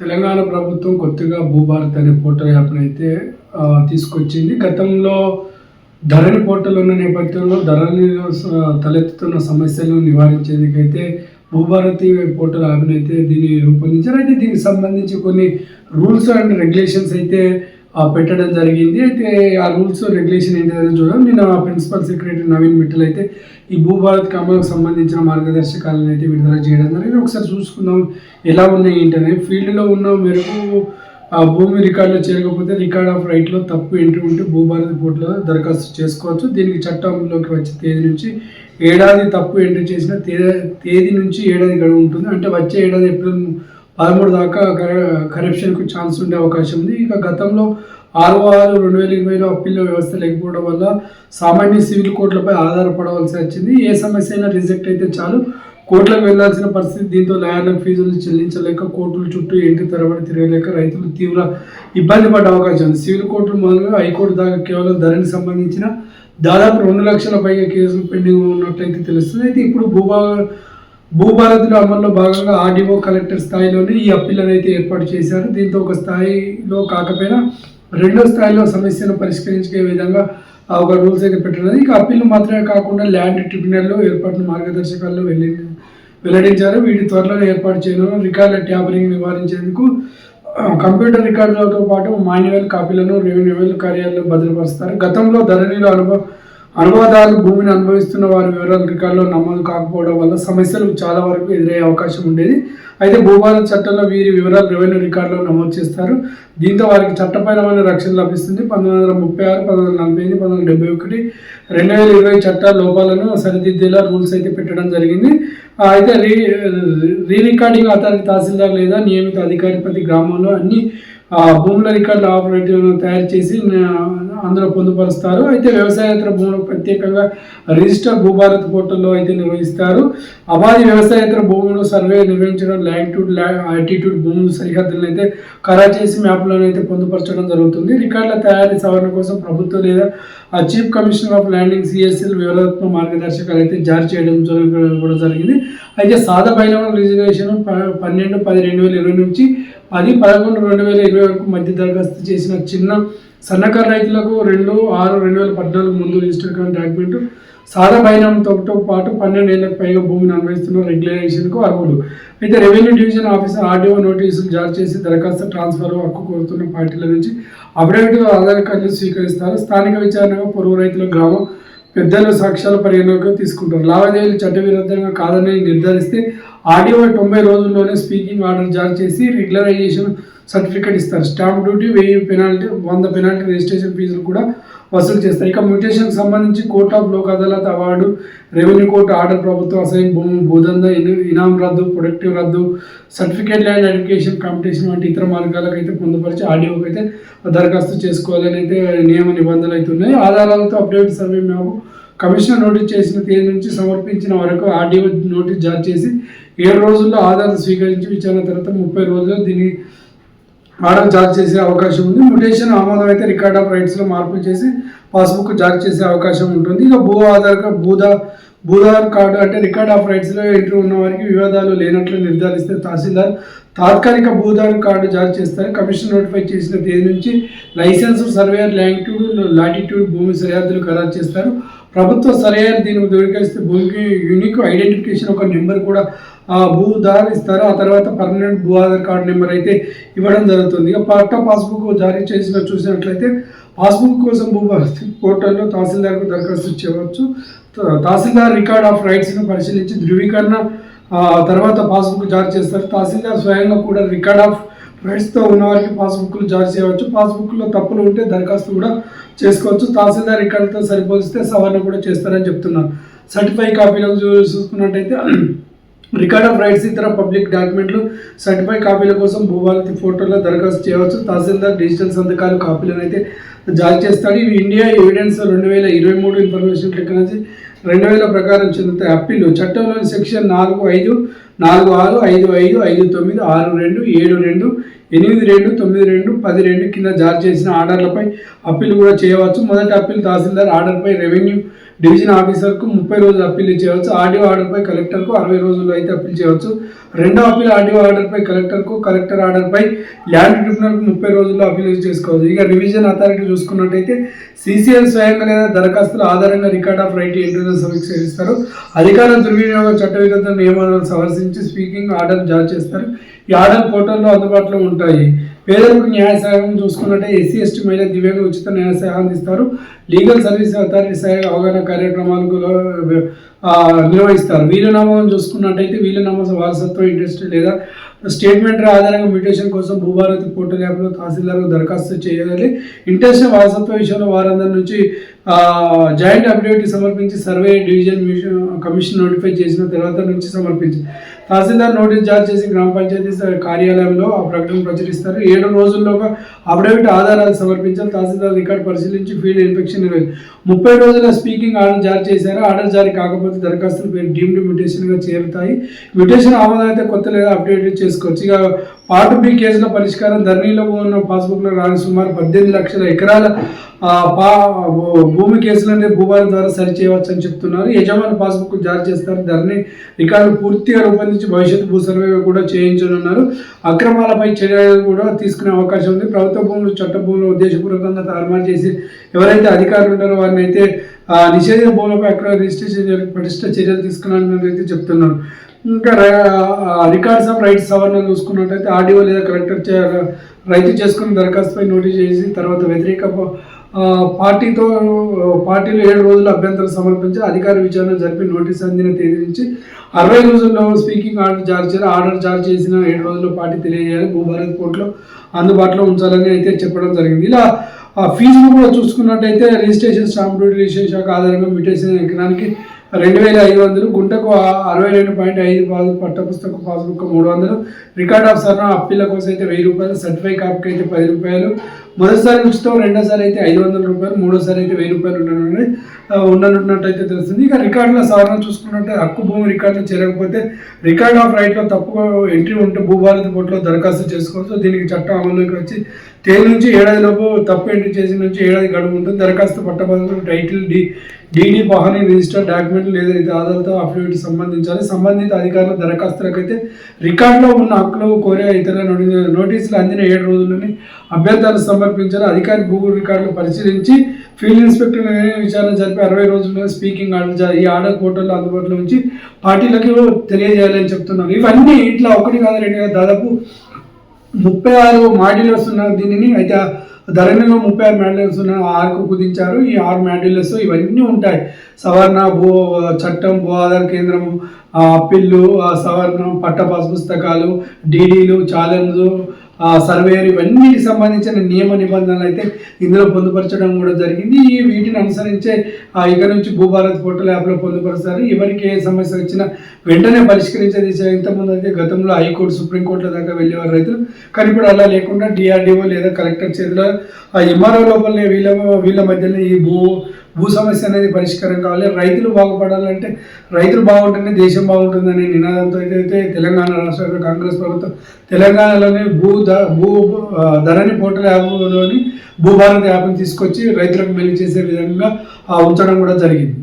తెలంగాణ ప్రభుత్వం కొత్తగా భూభారత్ అనే పోర్టల్ యాప్ని అయితే తీసుకొచ్చింది. గతంలో ధరణి పోర్టల్ ఉన్న నేపథ్యంలో ధరణిలో తలెత్తుతున్న సమస్యలను నివారించేందుకైతే భూభారతి పోర్టల్ యాప్ని అయితే దీన్ని రూపొందించారు. అయితే దీనికి సంబంధించి కొన్ని రూల్స్ అండ్ రెగ్యులేషన్స్ అయితే పెట్టడం జరిగింది. అయితే ఆ రూల్స్ రెగ్యులేషన్ ఏంటిదని చూడడం నేను ఆ ప్రిన్సిపల్ సెక్రటరీ నవీన్ మిట్టల్ అయితే ఈ భూభారత్ కమలకు సంబంధించిన మార్గదర్శకాలను అయితే విడుదల చేయడం జరిగింది. ఒకసారి చూసుకుందాం ఎలా ఉన్నాయి ఏంటనే ఫీల్డ్లో ఉన్న మేరకు ఆ భూమి రికార్డులో చేరకపోతే రికార్డ్ ఆఫ్ రైట్లో తప్పు ఎంట్రీ ఉంటే భూభారతి పోర్టులో దరఖాస్తు చేసుకోవచ్చు. దీనికి చట్టంలోకి వచ్చే తేదీ నుంచి ఏడాది తప్పు ఎంట్రీ చేసిన తేదీ తేదీ నుంచి ఏడాది గడువు ఉంటుంది. అంటే వచ్చే ఏడాది ఏప్రిల్ పదమూడు దాకా కరప్షన్కు ఛాన్స్ ఉండే అవకాశం ఉంది. ఇక గతంలో ఆరు ఆరు రెండు వేల ఇరవైలో అప్పీల్ వ్యవస్థ లేకపోవడం వల్ల సామాన్య సివిల్ కోర్టులపై ఆధారపడవలసి వచ్చింది. ఏ సమస్య అయినా రిజెక్ట్ అయితే చాలు. కోర్టులకు వెళ్ళాల్సిన పరిస్థితి దీంతో లాయర్లకు ఫీజులు చెల్లించలేక కోర్టుల చుట్టూ ఇంటి తరబడి తిరగలేక రైతులు తీవ్ర ఇబ్బంది పడ్డ అవకాశం ఉంది. సివిల్ కోర్టులు మొదలుగా హైకోర్టు దాకా కేవలం ధరని సంబంధించిన దాదాపు రెండు లక్షల పైగా కేసులు పెండింగ్ ఉన్నట్లయితే తెలుస్తుంది. అయితే ఇప్పుడు భూభాగ భూభారతిలో అమల్లో భాగంగా ఆర్డీఓ కలెక్టర్ స్థాయిలోనే ఈ అప్పీలను అయితే ఏర్పాటు చేశారు. దీంతో ఒక స్థాయిలో కాకపోయినా రెండో స్థాయిలో సమస్యను పరిష్కరించే విధంగా ఒక రూల్స్ అయితే పెట్టినది. ఇక అప్పీలు మాత్రమే కాకుండా ల్యాండ్ ట్రిబ్యునల్లో ఏర్పాటు మార్గదర్శకాల్లో వెళ్ళి వెల్లడించారు. వీటి త్వరలో ఏర్పాటు చేయడం రికార్డుల ట్యాబరింగ్ నివారించేందుకు కంప్యూటర్ రికార్డులతో పాటు మాన్యువల్ కాపీలను రెవెన్యూ కార్యాలయంలో భద్రపరుస్తారు. గతంలో ధరణిలో అనుభవం అనువాదాలు భూమిని అనుభవిస్తున్న వారి వివరాలు రికార్డులో నమోదు కాకపోవడం వల్ల సమస్యలు చాలా వరకు ఎదురయ్యే అవకాశం ఉండేది. అయితే భూభారత చట్టంలో వీరి వివరాలు రెవెన్యూ రికార్డులో నమోదు చేస్తారు. దీంతో వారికి చట్టపరమైన రక్షణ లభిస్తుంది. పంతొమ్మిది వందల ముప్పై ఆరు పంతొమ్మిది వందల నలభై ఎనిమిది పంతొమ్మిది వందల డెబ్బై ఒకటి రెండు వేల ఇరవై చట్టాల లోపాలను సరిదిద్దేలా రూల్స్ అయితే పెట్టడం జరిగింది. అయితే రీ రీ రికార్డింగ్ అథారిటీ తహసీల్దార్ లేదా నియమిత అధికారి ప్రతి గ్రామంలో అన్ని భూముల రికార్డుల ఆపరేటివ్ను తయారు చేసి అందులో పొందుపరుస్తారు. అయితే వ్యవసాయేతర భూములు ప్రత్యేకంగా రిజిస్టర్ భూభారత్ పోర్టల్లో అయితే నిర్వహిస్తారు. అబాధి వ్యవసాయేతర భూములు సర్వే నిర్వహించడం ల్యాంటిట్యూడ్ ఆల్టిట్యూడ్ భూములు సరిహద్దులను అయితే ఖరారు చేసి మ్యాప్లను అయితే పొందుపరచడం జరుగుతుంది. రికార్డుల తయారీ సవరణ కోసం ప్రభుత్వం లేదా chief commissioner of landing CSL వివరాత్మక మార్గదర్శకాలు అయితే జారీ చేయడం కూడా జరిగింది. అయితే సాధ బైనవల్ రిజర్వేషన్ ప- పన్నెండు పది రెండు వేల ఇరవై నుంచి పది పదకొండు రెండు వేల ఇరవై వరకు మధ్య దరఖాస్తు చేసిన చిన్న సన్నకారు రైతులకు రెండు ఆరు రెండు వేల పద్నాలుగు ముందు రిజిస్టర్ కాని డాక్యుమెంట్ సాదా బైనంతో పాటు పన్నెండు ఏళ్ళకు పైగా భూమిని అనుభవిస్తున్న రెగ్యులరైజేషన్కు అర్హులు. అయితే రెవెన్యూ డివిజన్ ఆఫీసర్ ఆర్డీఓ నోటీసులు జారీ చేసి దరఖాస్తు ట్రాన్స్ఫర్ హక్కు కోరుతున్న పార్టీల నుంచి అఫిడవిట్ ఆధార్ కార్డులు స్వీకరిస్తారు. స్థానిక విచారణగా పొరుగు రైతుల గ్రామం పెద్దలు సాక్ష్యాల పరిగణలోకి తీసుకుంటారు. లావాదేవీలు చట్టవిరుద్ధంగా కాదని నిర్ధారిస్తే ఆర్డీఓ తొంభై రోజుల్లోనే స్పీకింగ్ ఆర్డర్ జారీ చేసి రెగ్యులరైజేషన్ సర్టిఫికేట్ ఇస్తారు. స్టాంప్ డ్యూటీ వెయ్యి పెనాల్టీ వంద పెనాల్టీ రిజిస్ట్రేషన్ ఫీజులు కూడా వసూలు చేస్తారు. ఇక మ్యూటేషన్కి సంబంధించి court of Lok Adalat award revenue court order ప్రభుత్వం అసైన్ భూమి భూదంద ఇనాం రద్దు ప్రొడక్టివ్ రద్దు సర్టిఫికేట్ ల్యాండ్ ఎడ్యుకేషన్ కాంపిటీషన్ వంటి ఇతర మార్గాలకు అయితే పొందుపరిచి ఆర్డీఓకి అయితే దరఖాస్తు చేసుకోవాలని అయితే నియమ నిబంధనలు అయితే ఉన్నాయి. ఆధారాలతో అప్డేట్ సర్వే మేము కమిషనర్ నోటీస్ చేసిన తేదీ నుంచి సమర్పించిన వరకు ఆర్డీఓ నోటీస్ జారీ చేసి ఏడు రోజుల్లో ఆధార్ స్వీకరించి విచారణ తర్వాత ముప్పై రోజుల్లో దీన్ని ఆర్డర్ జారీ చేసే అవకాశం ఉంది. మ్యుటేషన్ ఆమోదం అయితే రికార్డ్ ఆఫ్ రైట్స్లో మార్పులు చేసి పాస్బుక్ జారీ చేసే అవకాశం ఉంటుంది. ఇక భూ ఆధార్ భూదా భూధార్ కార్డు అంటే రికార్డ్ ఆఫ్ రైట్స్లో ఎంట్రీ ఉన్న వారికి వివాదాలు లేనట్లు నిర్ధారిస్తే తహసీల్దార్ తాత్కాలిక భూధార్ కార్డు జారీ చేస్తారు. కమిషన్ నోటిఫై చేసిన తేదీ నుంచి లైసెన్స్ సర్వేయర్ లాంగిట్యూడ్ లాటిట్యూడ్ భూమి సరిహద్దులు ఖరారు చేస్తారు. ప్రభుత్వం సరైన దీనికి ధృవీకరిస్తే భూమికి యూనిక్ ఐడెంటిఫికేషన్ ఒక నెంబర్ కూడా ఆ భూదారు ఇస్తారు? ఆ తర్వాత పర్మనెంట్ భూ ఆధార్ కార్డు నెంబర్ అయితే ఇవ్వడం జరుగుతుంది. ఇక పట్టా పాస్బుక్ జారీ చేసిన చూసినట్లయితే పాస్బుక్ కోసం భూ పోర్టల్లో తహసీల్దార్కు దరఖాస్తు చేయవచ్చు. తహసీల్దార్ రికార్డ్ ఆఫ్ రైట్స్ను పరిశీలించి ధృవీకరణ తర్వాత పాస్బుక్ జారీ చేస్తారు. తహసీల్దార్ స్వయంగా కూడా రికార్డ్ ఆఫ్ రైట్స్తో ఉన్న వారికి పాస్బుక్లు జారీ చేయవచ్చు. పాస్బుక్లో తప్పులు ఉంటే దరఖాస్తు కూడా చేసుకోవచ్చు. తహసీల్దార్ రికార్డుతో సరిపోలిస్తే సవరణ కూడా చేస్తారని చెప్తున్నారు. సర్టిఫై కాపీలకు చూసుకున్నట్టయితే రికార్డ్ ఆఫ్ రైట్స్ ఇతర పబ్లిక్ డాక్యుమెంట్లు సర్టిఫై కాపీల కోసం భూభారతి ఫోటోలో దరఖాస్తు చేయవచ్చు. తహసీల్దార్ డిజిటల్ సంతకాలు కాపీలను అయితే జారీ చేస్తాడు. ఇవి ఇండియా ఎవిడెన్స్ రెండు వేల ఇరవై మూడు ఇన్ఫర్మేషన్ టెక్నాలజీ రెండు వేల ప్రకారం చెందుతాయి. అప్పీలు చట్టంలోని సెక్షన్ నాలుగు ఐదు నాలుగు ఆరు ఐదు ఐదు ఐదు తొమ్మిది ఆరు రెండు ఏడు రెండు ఎనిమిది రెండు తొమ్మిది రెండు పది రెండు కింద జారీ చేసిన ఆర్డర్లపై అప్పీల్ కూడా చేయవచ్చు. మొదటి అప్పీల్ తహసీల్దార్ ఆర్డర్పై రెవెన్యూ డివిజన్ ఆఫీసర్కు ముప్పై రోజులు అప్పీల్ చేయవచ్చు. ఆర్డీఓ ఆర్డర్పై కలెక్టర్కు అరవై రోజుల్లో అయితే అప్పీల్ చేయవచ్చు. రెండో అప్పీల్ ఆర్డీఓ ఆర్డర్పై కలెక్టర్కు కలెక్టర్ ఆర్డర్పై ల్యాండ్ ట్రిబ్యునల్కు ముప్పై రోజుల్లో అప్పీల్ చేసుకోవచ్చు. ఇక రివిజన్ అథారిటీ చూసుకున్నట్టయితే సీసీఎల్ స్వయంగా లేదా దరఖాస్తుల ఆధారంగా రికార్డ్ ఆఫ్ రైట్ ఎంట్రీని సమీక్షిస్తారు అధికార దుర్వినియోగం చట్టవిరుద్ధ నియమాలను సవరించి స్పీకింగ్ ఆర్డర్ జారీ చేస్తారు. ఈ ఆర్డర్ పోర్టల్లో అందుబాటులో ఉంటాయి. పేదలకు న్యాయ సహాయం చూసుకున్నట్టే ఎస్సీ ఎస్టీ మహిళ దివ్యాంగ ఉచిత న్యాయ సహాయం అందిస్తారు. లీగల్ సర్వీస్ అథారిటీ సహాయ అవగాహన కార్యక్రమాలకు నిర్వహిస్తారు. వీలునామాను చూసుకున్నట్టయితే వీలునామా వారసత్వ ఇంట్రెస్ట్ లేదా స్టేట్మెంట్ ఆధారంగా మ్యూటేషన్ కోసం భూభారతి పోర్టల్ యాప్లో తహసీల్దార్ దరఖాస్తు చేయాలి. ఇంట్రెస్ట్ వారసత్వ విషయంలో వారందరి నుంచి జాయింట్ అఫిడవిట్ సమర్పించి సర్వే డివిజన్ కమిషన్ నోటిఫై చేసిన తర్వాత నుంచి సమర్పించి. తహసీల్దార్ నోటీస్ జారీ చేసి గ్రామ పంచాయతీ కార్యాలయంలో ఆ ప్రకటన ప్రచురిస్తారు. ఏడు రోజుల్లోగా అఫిడవిట్ ఆధారాలు సమర్పించాలి. తహసీల్దార్ రికార్డు పరిశీలించి ఫీల్డ్ ఇన్ఫెక్షన్ ముప్పై రోజుల స్పీకింగ్ ఆర్డర్ జారీ చేశారు. ఆర్డర్ జారీ కాకపోతే దరఖాస్తులు పేరు డీమ్డ్ మ్యూటేషన్గా చేరుతాయి. మ్యూటేషన్ ఆమోదం అయితే కొత్త లేదా అప్డేట్ చేసుకోవచ్చు. ఇక పార్ట్ బి కేసుల పరిష్కారం ధరణిలో ఉన్న పాస్బుక్లో రాని సుమారు పద్దెనిమిది లక్షల ఎకరాల పా భూమి కేసులనే భూభారం ద్వారా సరిచేయవచ్చు అని చెప్తున్నారు. యజమాని పాస్బుక్ జారీ చేస్తారు. ధరణి రికార్డు పూర్తిగా రూపొందించి భవిష్యత్తు భూ సర్వే కూడా చేయించనున్నారు. అక్రమాలపై చర్యలు కూడా తీసుకునే అవకాశం ఉంది. ప్రభుత్వ భూములు చట్ట భూములు ఉద్దేశపూర్వకంగా తారుమారు చేసి ఎవరైతే అధికారులు ఉన్నారో వారిని అయితే ఆ, నిషేధిత భూములపై అక్కడ రిజిస్ట్రేషన్ చేయడానికి పటిష్ట చర్యలు తీసుకున్నానని అయితే చెప్తున్నారు. ఇంకా రికార్డ్స్ ఆఫ్ రైట్స్ సవరణ చూసుకున్నట్టయితే ఆర్డీఓ లేదా కలెక్టర్ రైతు చేసుకున్న దరఖాస్తుపై నోటీస్ చేసి తర్వాత వ్యతిరేక ప- పార్టీతో పార్టీలు ఏడు రోజులు అభ్యంతరం సమర్పించి అధికార విచారణ జరిపి నోటీస్ అందిన తేదీ నుంచి అరవై రోజుల్లో స్పీకింగ్ ఆర్డర్ జారీ చేయాలి. ఆర్డర్ జారీ చేసిన ఏడు రోజుల్లో పార్టీ తెలియజేయాలి. భూభారత్ కోర్టులో అందుబాటులో ఉంచాలని అయితే చెప్పడం జరిగింది. ఇలా ఆ ఫీజును కూడా చూసుకున్నట్టయితే రిజిస్ట్రేషన్ స్టాంప్ డ్యూటీ రిజిస్ట్రేషన్ శాఖ ఆధారంగా మ్యూటేషన్ ఎకరానికి రెండు వేల ఐదు వందలు గుంటకు ఆ- అరవై రెండు పాయింట్ ఐదు పాస్ పట్ట పుస్తకం పాస్బుక్ మూడు వందలు రికార్డ్ ఆఫ్ సర్ణ అప్పీల కోసం అయితే వెయ్యి రూపాయలు సర్టిఫై కాపీకి అయితే పది రూపాయలు మొదటిసారి ఉచితం రెండోసారి అయితే ఐదు వందల రూపాయలు మూడోసారి అయితే వెయ్యి రూపాయలు ఉండనున్నాయి ఉండనున్నట్టయితే తెలుస్తుంది. ఇక రికార్డుల సవరణ చూసుకున్నట్టే హక్కు భూమి రికార్డులు చేరకపోతే రికార్డ్ ఆఫ్ రైట్లో తప్పు ఎంట్రీ ఉంటే భూభారతి బోర్డులో దరఖాస్తు చేసుకోవచ్చు. దీనికి చట్టం అమలులోకి వచ్చి తేదీ నుంచి ఏడాది లోపు తప్పు ఎంట్రీ చేసిన నుంచి ఏడాది గడువు ఉంటుంది. దరఖాస్తు పట్టభద్రులు టైటిల్ డి డీడీ వాహన రిజిస్టర్ డాక్యుమెంట్ లేదా ఇది ఆధార్తో అఫిడవిట్ సంబంధించాలి. సంబంధిత అధికారుల దరఖాస్తులకైతే రికార్డులో ఉన్న హక్కులు కోరే ఇతర నోటీసులు అందిన ఏడు రోజుల్లోనే అభ్యర్థాలు సమర్పించాలి. అధికారి భూమి రికార్డులు పరిశీలించి ఫీల్డ్ ఇన్స్పెక్టర్ విచారణ జరిపి అరవై రోజుల్లో స్పీకింగ్ ఆర్డర్ జారీ ఈ ఆర్డర్ పోర్టల్లో అందుబాటులో ఉంచి పార్టీలకు తెలియజేయాలని చెప్తున్నారు. ఇవన్నీ ఇట్లా ఒకటి కాదు రెండు కాదు. దాదాపు ముప్పై ఆరు మాడ్యులర్స్ ఉన్న దీనిని అయితే ధరణిలో ముప్పై ఆరు మాడ్యులర్స్ ఉన్న ఆరుకు కుదించారు. ఈ ఆరు మాడ్యులర్స్ ఇవన్నీ ఉంటాయి. సవర్ణ భూ చట్టం భూ ఆధార కేంద్రం ఆ, అప్పీళ్ళు ఆ, పట్ట పాస్ పుస్తకాలు డీడీలు ఛాలెంజ్ సర్వేయర్ ఇవన్నీ సంబంధించిన నియమ నిబంధనలు అయితే ఇందులో పొందుపరచడం కూడా జరిగింది. ఈ వీటిని అనుసరించే ఆ, ఇక నుంచి భూభారత్ పోర్టల్ యాప్లో పొందుపరుస్తారు. ఎవరికి ఏ సమస్య వచ్చినా వెంటనే పరిష్కరించే దిశ ఇంతకుముందు అయితే గతంలో హైకోర్టు సుప్రీంకోర్టుల దాకా వెళ్ళేవారు రైతులు. కానీ ఇప్పుడు అలా లేకుండా డిఆర్డిఓ లేదా కలెక్టర్ చేతిలో ఆ ఎంఆర్ఓ లోపలనే వీళ్ళ వీళ్ళ మధ్యలో ఈ భూ భూ సమస్య అనేది పరిష్కారం కావాలి. రైతులు బాగుపడాలంటే రైతులు బాగుంటేనే దేశం బాగుంటుందనే నినాదంతో అయితే తెలంగాణ రాష్ట్ర కాంగ్రెస్ ప్రభుత్వం తెలంగాణలోని భూ ద భూ ధరని ధరణి పోర్టల్ యాప్లోని భూభారత్ యాప్ని తీసుకొచ్చి రైతులకు మేలు చేసే విధంగా ఉంచడం కూడా జరిగింది.